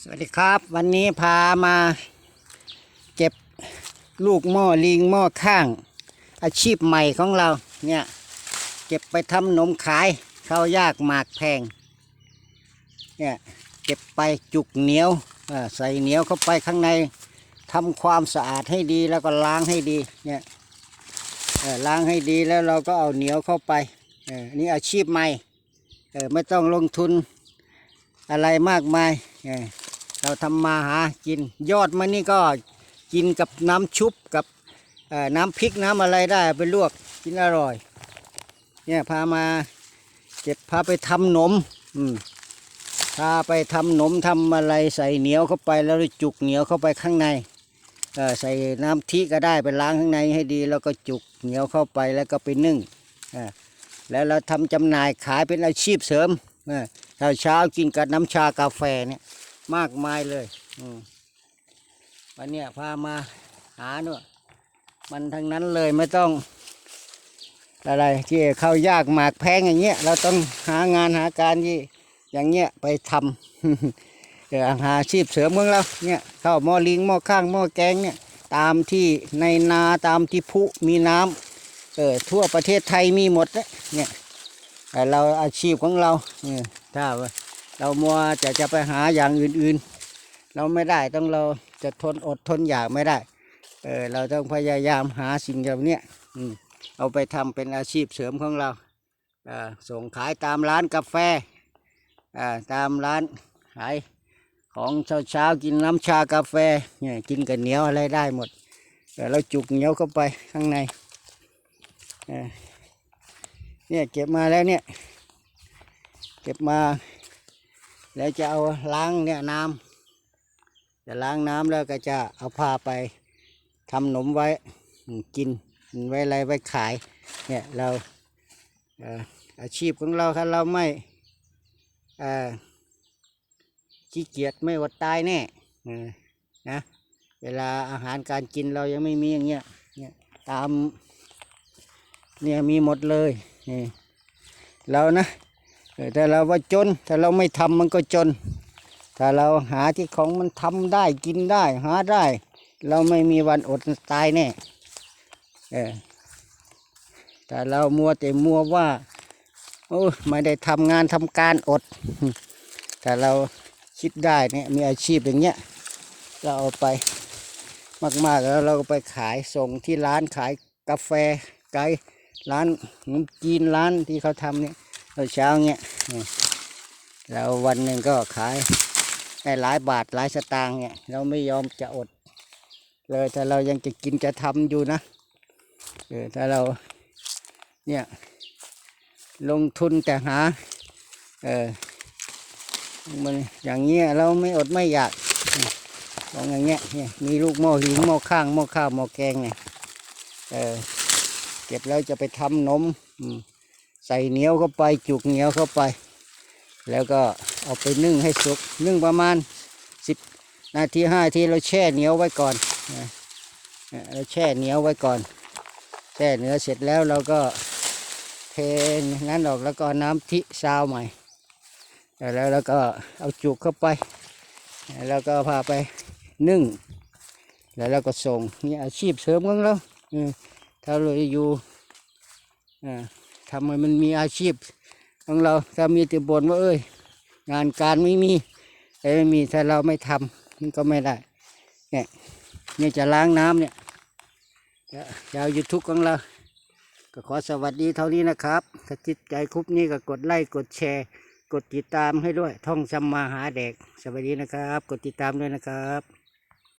สวัสดีครับ วันนี้พามาเก็บลูกหม้อลิงหม้อข้าง อาชีพใหม่ของเราเนี่ย เก็บไปทำนมขายข้าวยากหมากแพงเนี่ยเก็บไปจุกเหนียวใส่เหนียวเข้าไปข้างในทำความสะอาดให้ดีแล้วก็ล้างให้ดีเนี่ยล้างให้ดีแล้วเราก็เอาเหนียวเข้าไปออนี่อาชีพใหม่ไม่ต้องลงทุนอะไรมากมาย เราทำมาหากินยอดมันนี่ก็กินกับน้ำชุบกับน้ำพริกน้ำอะไรได้เอาไปลวกกินอร่อย เนี่ยพามาเก็บพาไปทำหนมอืมพาไปทำหนมทำอะไรใส่เหนียวเข้าไปแล้วจุกเหนียวเข้าไปข้างในเอใส่น้ำทิก็ได้ไปล้างข้างในให้ดี แล้วก็จุกเหนียวเข้าไปแล้วก็ไปนึ่งแล้วเราทำจำหน่ายขายเป็นอาชีพเสริมเออเช้าเช้ากินกับน้ำชากาแฟเนี่ย มากมายเลยอืมวันนี้พามาหาเนอะมันทั้งนั้นเลยไม่ต้อง อะไรที่เข้ายากหมากแพงอย่างเงี้ยเราต้องหางานหาการที่อย่างเงี้ยไปทำเออหาอาชีพเสริมของเราเนี่ยเข้าหม้อลิงหม้อข้างหม้อแกงเนี่ยตามที่ในนาตามที่พุมีน้ำเออทั่วประเทศไทยมีหมดเนี่ยแต่เราอาชีพของเราเนี่ยถ้าว่า เรามัวจะจะไปหาอย่างอื่นๆ เราไม่ได้ต้องเราจะทนอดทนอยากไม่ได้เออเราต้องพยายามหาสิ่งเหล่านี้เอาไปทำเป็นอาชีพเสริมของเราส่งขายตามร้านกาแฟตามร้านขายของเช้าๆกินน้ำชากาแฟเนี่ยกินกับเหนียวอะไรได้หมดเออเราจุกเหนียวเข้าไปข้างในเนี่ยเก็บมาแล้วเนี่ยเก็บมา แล้วจะเอาล้างเนี่ยน้ำจะล้างน้ำแล้วก็จะเอาพาไปทำขนมไว้กินไว้อะไรไว้ขายเนี่ยเราอาชีพของเราถ้าเราไม่ขี้เกียจไม่อดตายแน่เออนะเวลาอาหารการกินเรายังไม่มีอย่างเงี้ยเนี่ยตามเนี่ยมีหมดเลยนี่เรานะ เออถ้าเราว่าจน ถ้าเราไม่ทำมันก็จน ถ้าเราหาที่ของมันทำได้กินได้ หาได้ เราไม่มีวันอดตายแน่เออแต่เรามัวแต่มัวว่าโอ้ไม่ได้ทำงานทำการอด แต่เราคิดได้เนี่ยมีอาชีพอย่างเงี้ยเราเอาไปมากๆแล้วเราก็ไปขายส่งที่ร้านขายกาแฟไกด์ร้านขนมจีนร้านที่เขาทำเนี่ย ตอนเช้าเนี่ยนี่แล้ววันหนึ่งก็ขายได้หลายบาทหลายสตางค์เนี่ยเราไม่ยอมจะอด เลยถ้าเรายังจะกินจะทำอยู่นะเออถ้าเราเนี่ยลงทุนแต่หาเออมันอย่างเงี้ยเราไม่อดไม่อยากลองอย่างเงี้ยเนี่ยมีลูกหม้อหิงหม้อข้างหม้อข้าวหม้อแกงไงเออเก็บแล้วจะไปทำนมอืม ใส่เหนียวเข้าไปจุกเหนียวเข้าไป แล้วก็เอาไปนึ่งให้สุกนึ่งประมาณสิบนาทีห้าทีเราแช่เหนียวไว้ก่อนเราแช่เหนียวไว้ก่อน แช่เนื้อเสร็จแล้วเราก็เทนั้นออกแล้วก็น้ำทิซาวใหม่แล้วเราก็เอาจุกเข้าไป แล้วก็พาไปนึ่ง แล้วเราก็ส่งนี่อาชีพเสริมของเราถ้าเราอยู่อ่า ทำให้มันมีอาชีพของเราถ้ามีแต่บ่นว่าเอ้ย งานการไม่มีแต่ไม่มีถ้าเราไม่ทำมันก็ไม่ได้เนี่ยเนี่ยจะล้างน้ำเนี่ยจะจะเอายูทูบของเรา ก็ขอสวัสดีเท่านี้นะครับ ถ้าจิตใจคลิปนี้ก็กดไลค์กดแชร์ กดติดตามให้ด้วย ท่องจำมาหาเด็ก สวัสดีนะครับ กดติดตามด้วยนะครับ